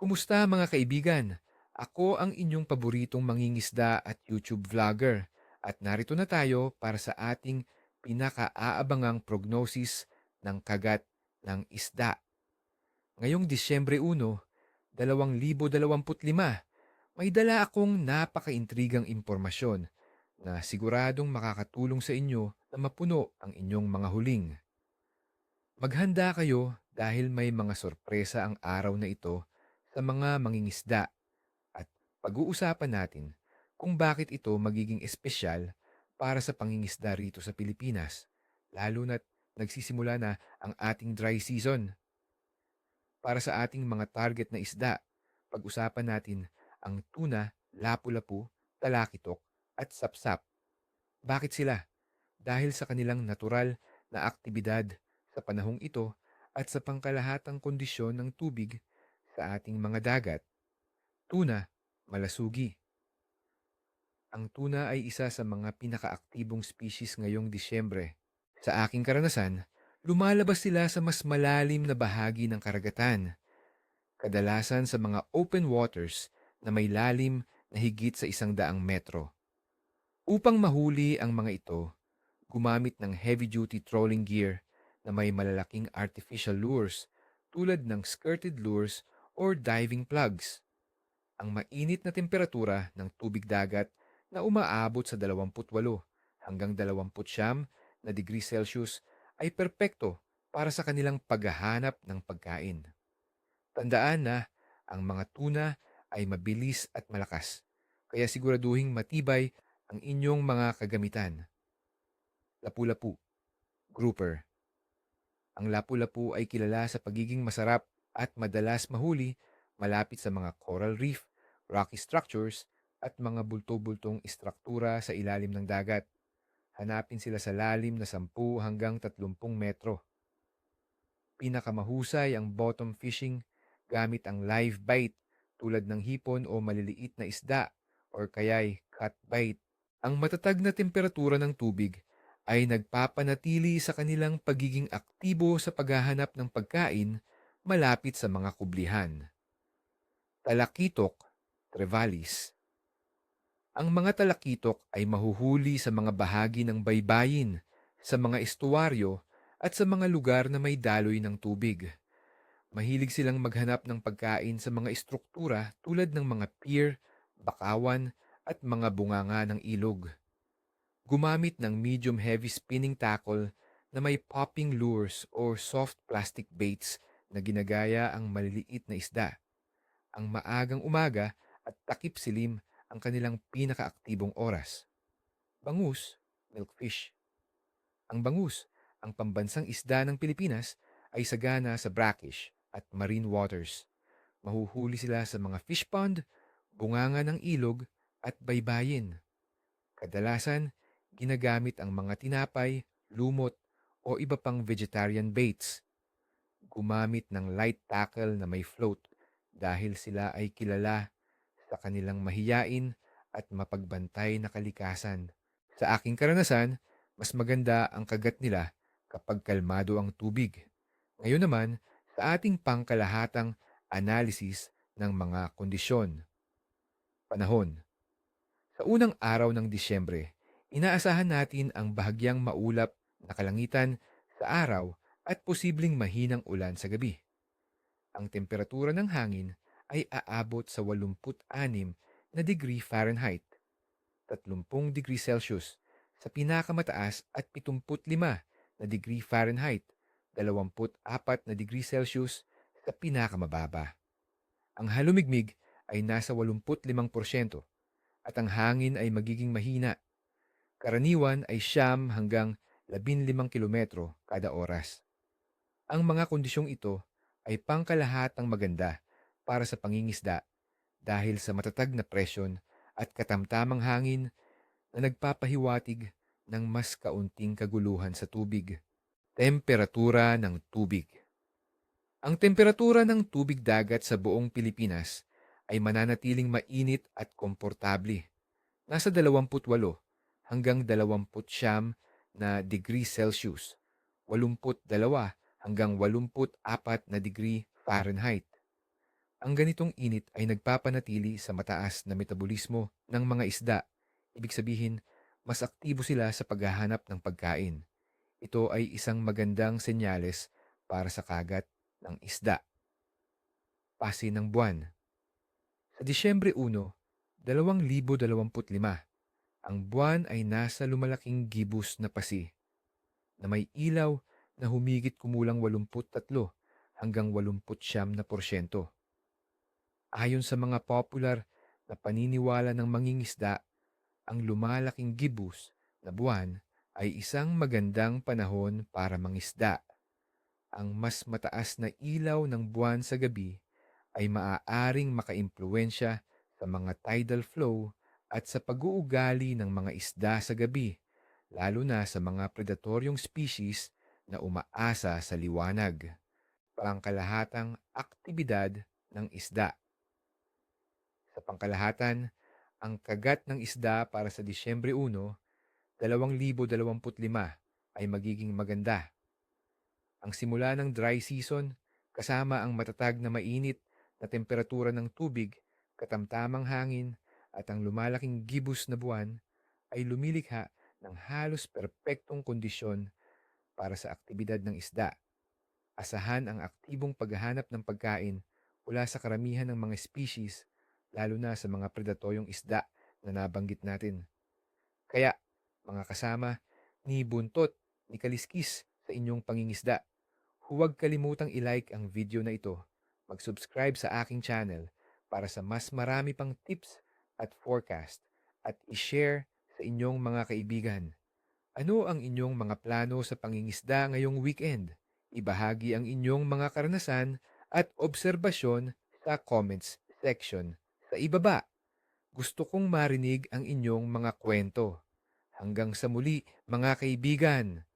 Kumusta mga kaibigan? Ako ang inyong paboritong mangingisda at YouTube vlogger at narito na tayo para sa ating pinakaabangang prognosis ng kagat ng isda. Ngayong Disyembre 1, 2025, may dala akong napaka-intrigang impormasyon na siguradong makakatulong sa inyo na mapuno ang inyong mga huling. Maghanda kayo dahil may mga sorpresa ang araw na ito sa mga mangingisda at pag-uusapan natin kung bakit ito magiging espesyal para sa pangingisda rito sa Pilipinas, lalo na't nagsisimula na ang ating dry season. Para sa ating mga target na isda, pag-usapan natin ang tuna, lapu-lapu, talakitok at sapsap. Bakit sila? Dahil sa kanilang natural na aktibidad sa panahong ito at sa pangkalahatang kondisyon ng tubig sa ating mga dagat. Tuna, malasugi. Ang tuna ay isa sa mga pinakaaktibong species ngayong Disyembre. Sa aking karanasan, lumalabas sila sa mas malalim na bahagi ng karagatan. Kadalasan sa mga open waters na may lalim na higit sa isang daang metro. Upang mahuli ang mga ito, gumamit ng heavy-duty trolling gear na may malalaking artificial lures tulad ng skirted lures or diving plugs. Ang mainit na temperatura ng tubig dagat na umaabot sa 28 hanggang 29 na degree Celsius ay perpekto para sa kanilang paghahanap ng pagkain. Tandaan na ang mga tuna ay mabilis at malakas, kaya siguraduhing matibay ang inyong mga kagamitan. Lapu-lapu, grouper. Ang lapu-lapu ay kilala sa pagiging masarap at madalas mahuli malapit sa mga coral reef, rocky structures, at mga bulto-bultong istruktura sa ilalim ng dagat. Hanapin sila sa lalim na 10 hanggang 30 metro. Pinakamahusay ang bottom fishing gamit ang live bait tulad ng hipon o maliliit na isda or kaya'y cut bait. Ang matatag na temperatura ng tubig ay nagpapanatili sa kanilang pagiging aktibo sa paghahanap ng pagkain malapit sa mga kublihan. Talakitok, trevalis. Ang mga talakitok ay mahuhuli sa mga bahagi ng baybayin, sa mga estuaryo at sa mga lugar na may daloy ng tubig. Mahilig silang maghanap ng pagkain sa mga estruktura tulad ng mga pier, bakawan at mga bunganga ng ilog. Gumamit ng medium heavy spinning tackle na may popping lures or soft plastic baits na ginagaya ang maliliit na isda. Ang maagang umaga at takip silim ang kanilang pinakaaktibong oras. Bangus, milkfish. Ang bangus, ang pambansang isda ng Pilipinas, ay sagana sa brackish at marine waters. Mahuhuli sila sa mga fish pond, bunganga ng ilog at baybayin. Kadalasan, ginagamit ang mga tinapay, lumot o iba pang vegetarian baits. Gumamit ng light tackle na may float dahil sila ay kilala sa kanilang mahiyain at mapagbantay na kalikasan. Sa aking karanasan, mas maganda ang kagat nila kapag kalmado ang tubig. Ngayon naman, sa ating pangkalahatang analysis ng mga kondisyon. Panahon Sa unang araw ng Disyembre, inaasahan natin ang bahagyang maulap na kalangitan sa araw at posibleng mahinang ulan sa gabi. Ang temperatura ng hangin ay aabot sa 86 na degree Fahrenheit, 30 degree Celsius sa pinakamataas at 75 na degree Fahrenheit, 24 na degree Celsius sa pinakamababa. Ang halumigmig ay nasa 85% at ang hangin ay magiging mahina. Karaniwan ay siyam hanggang 15 kilometro kada oras. Ang mga kondisyong ito ay pangkalahatang maganda para sa pangingisda dahil sa matatag na presyon at katamtamang hangin na nagpapahiwatig ng mas kaunting kaguluhan sa tubig. Temperatura ng tubig Ang temperatura ng tubig dagat sa buong Pilipinas ay mananatiling mainit at komportable. Nasa 28 hanggang 29 na degree Celsius, 82 hanggang 84 na degree Fahrenheit. Ang ganitong init ay nagpapanatili sa mataas na metabolismo ng mga isda. Ibig sabihin, mas aktibo sila sa paghahanap ng pagkain. Ito ay isang magandang senyales para sa kagat ng isda. Pasi ng buwan. Sa Disyembre 1, 2025, ang buwan ay nasa lumalaking gibus na pasi na may ilaw na humigit kumulang 83 hanggang 89 na porsyento. Ayon sa mga popular na paniniwala ng mangingisda, ang lumalaking gibus na buwan ay isang magandang panahon para mangisda. Ang mas mataas na ilaw ng buwan sa gabi ay maaaring makaimpluwensya sa mga tidal flow at sa pag-uugali ng mga isda sa gabi, lalo na sa mga predatoryong species na umaasa sa liwanag. Pangkalahatang aktibidad ng isda. Sa pangkalahatan, ang kagat ng isda para sa Disyembre 1, 2025 ay magiging maganda. Ang simula ng dry season kasama ang matatag na mainit na temperatura ng tubig, katamtamang hangin at ang lumalaking gibus na buwan ay lumilikha ng halos perpektong kondisyon para sa aktibidad ng isda. Asahan ang aktibong paghahanap ng pagkain mula sa karamihan ng mga species, lalo na sa mga predatoryong isda na nabanggit natin. Kaya, mga kasama, ni buntot, ni kaliskis sa inyong pangingisda, huwag kalimutang i-like ang video na ito, mag-subscribe sa aking channel para sa mas marami pang tips at forecast at i-share sa inyong mga kaibigan. Ano ang inyong mga plano sa pangingisda ngayong weekend? Ibahagi ang inyong mga karanasan at obserbasyon sa comments section sa ibaba. Gusto kong marinig ang inyong mga kwento. Hanggang sa muli, mga kaibigan.